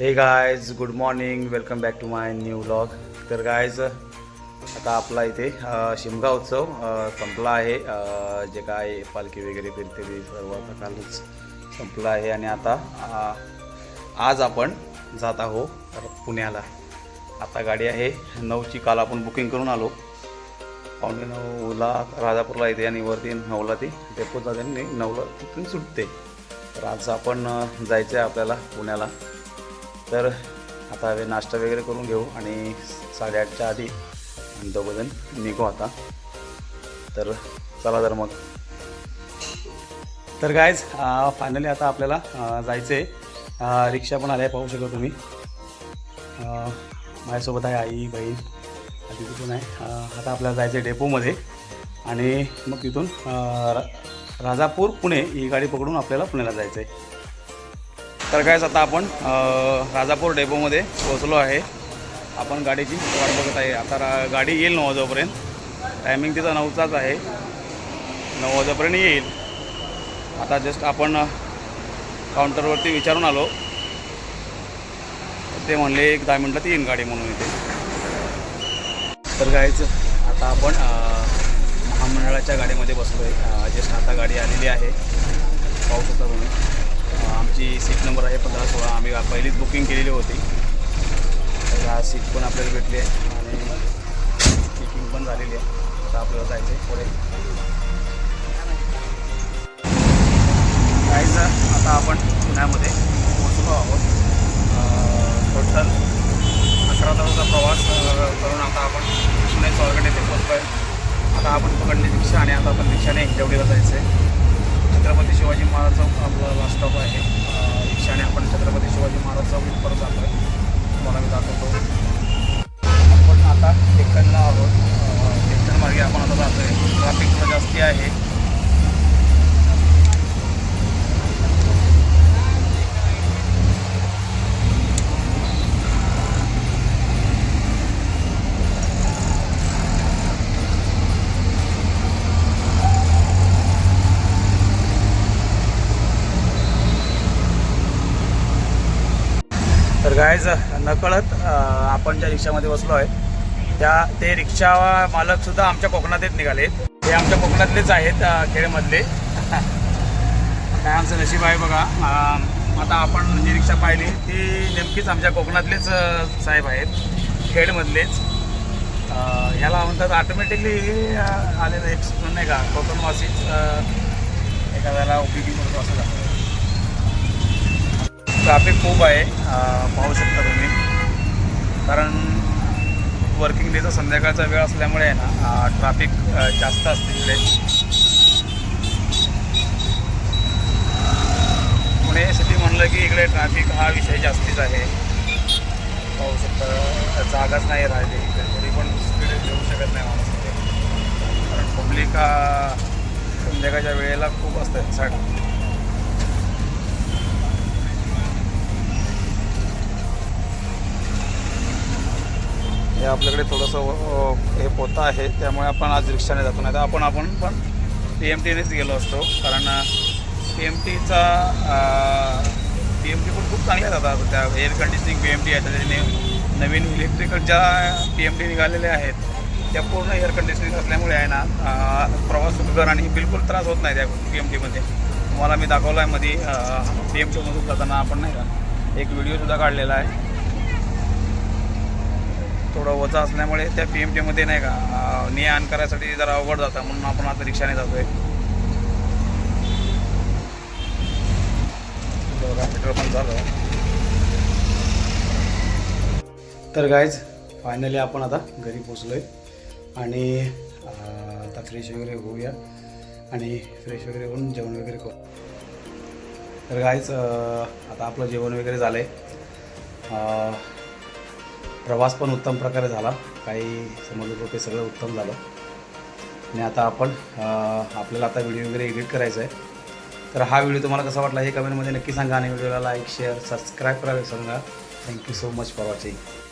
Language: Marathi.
Hey guys good morning welcome back to my new vlog तर गायज आता आपला इथे शिमगा उत्सव संपला आहे. जे काय पालखी वगैरे फिरते ते सर्व आता कालच संपला आहे. आणि आता आज आपण जात आहो पुण्याला. आता गाडी आहे. नऊची काल आपण बुकिंग करून आलो. पावणे नऊला राजापूरला येते आणि वरती नऊला ती डेपो जाते आणि नऊला तिथून सुटते. तर आज आपण जायचं आहे आपल्याला पुण्याला. तर आता हवे नाश्ता वगैरे करून घेऊ आणि साडेआठच्या आधी दोघंजण निघू आता. तर चला तर मग. तर गायज फायनली आता आपल्याला जायचं आहे रिक्षा पण आल्या पाहू शकता तुम्ही. माझ्यासोबत आहे आई बहीण आधी तिथून आहे. आता आपल्याला जायचं आहे डेपोमध्ये. आणि मग तिथून राजापूर पुणे ही गाडी पकडून आपल्याला पुण्याला जायचं आहे तर कायच आता आपण राजापूर डेपोमध्ये पोहोचलो आहे. आपण गाडीची वाट बघत आहे. आता रा गाडी येईल नऊ वाजेपर्यंत. टायमिंग तिचा नऊचाच आहे. नऊ वाजेपर्यंत येईल. आता जस्ट आपण काउंटरवरती विचारून आलो. ते म्हणले एक दहा मिनटात येईन गाडी म्हणून इथे. तर गायचं आता आपण महामंडळाच्या गाडीमध्ये बसलो आहे जस्ट आता गाडी आलेली आहे. पाहू शकता तुम्ही. अ, आमची सीट नंबर आहे पंधरा सोळा. आम्ही पहिलीच बुकिंग केलेली होती. तर हा सीट पण आपल्याला भेटली आहे. आणि बुकिंग पण झालेली आहे. आता आपल्याला जायचं आहे पुढे. जायचं आता आपण पुण्यामध्ये पोहोचलो आहोत. टोटल अकरा तासाचा प्रवास करून आता आपण पुणे स्वारगड येथे पोहोचलो आहे आता आपण पकडली रिक्षा आणि आता आपण रिक्षाने हिंजवडीला जायचं आहे छत्रपती शिवाजी महाराज चौक आपला वास्तव स्टॉप आहे. अ, रिक्षाने आपण छत्रपती शिवाजी महाराज चौक इथपर्यंत जातो आहे तुम्हाला मी दाखवतो. गायज नकळत आपण ज्या रिक्षामध्ये बसलो आहे त्या ते रिक्षा मालकसुद्धा आमच्या कोकणातच निघाले. ते आमच्या कोकणातलेच आहेत खेडमधले. काय आमचं नशीब आहे बघा. आता आपण जी रिक्षा पाहिली ती नेमकीच आमच्या कोकणातलेच साहेब आहेत खेडमधलेच. ह्याला म्हणतात ऑटोमॅटिकली आलेलं एक नाही का कोकणवासीच अ, एखाद्याला उपयोगी म्हणतो असं झालं. ट्रॅफिक खूप आहे पाहू शकता तुम्ही. कारण वर्किंग डेचा संध्याकाळचा वेळ असल्यामुळे आहे ना ट्रॅफिक जास्त असते इकडे. पुणे सिटी म्हणलं की इकडे ट्रॅफिक हा विषय जास्तीच आहे. पाहू शकता जागाच नाही राहिली इकडे तरी पण स्पीड घेऊ शकत नाही माणूस कारण पब्लिक संध्याकाळच्या वेळेला खूप असतं साईड आपल्याकडे थोडंसं हे पोतं आहे. त्यामुळे आपण आज रिक्षाने जातो. नाही तर आपण आपण पण पी एम टीनेच गेलो असतो. कारण पी एम टीचा पी एम टी पण खूप चांगल्या जातात त्या air conditioning P M T आहे. त्याच्याने नवीन इलेक्ट्रिकल ज्या पी एम टी निघालेल्या आहेत त्या पूर्ण एअर कंडिशनिंग असल्यामुळे आहे ना प्रवास सुखकर आणि बिलकुल त्रास होत नाही त्या पी एम टीमध्ये तुम्हाला मी दाखवला आहे मध्ये पी एम टीमधून जाताना आपण नाही का एक व्हिडिओसुद्धा काढलेला आहे. थोडं वजा असल्यामुळे त्या पी एम टीमध्ये नाही का ने आण करायसाठी जरा अवघड जातं म्हणून आपण आता रिक्षाने जातो आहे पेट्रोल पण झालं. तर गायज फायनली आपण आता घरी पोचलो आहे आणि आता फ्रेश वगैरे होऊया. आणि फ्रेश वगैरे होऊन जेवण वगैरे करू. तर गायज आता आपलं जेवण वगैरे झालं आहे प्रवास पण उत्तम प्रकारे झाला. काही समजत ते सगळं उत्तम झालं. आणि आता आपण आपल्याला आता व्हिडिओ वगैरे एडिट करायचा आहे तर हा व्हिडिओ तुम्हाला कसा वाटला हे कमेंटमध्ये नक्की सांगा आणि व्हिडिओला लाईक शेअर सबस्क्राईब करायला सांगा thank you so much for watching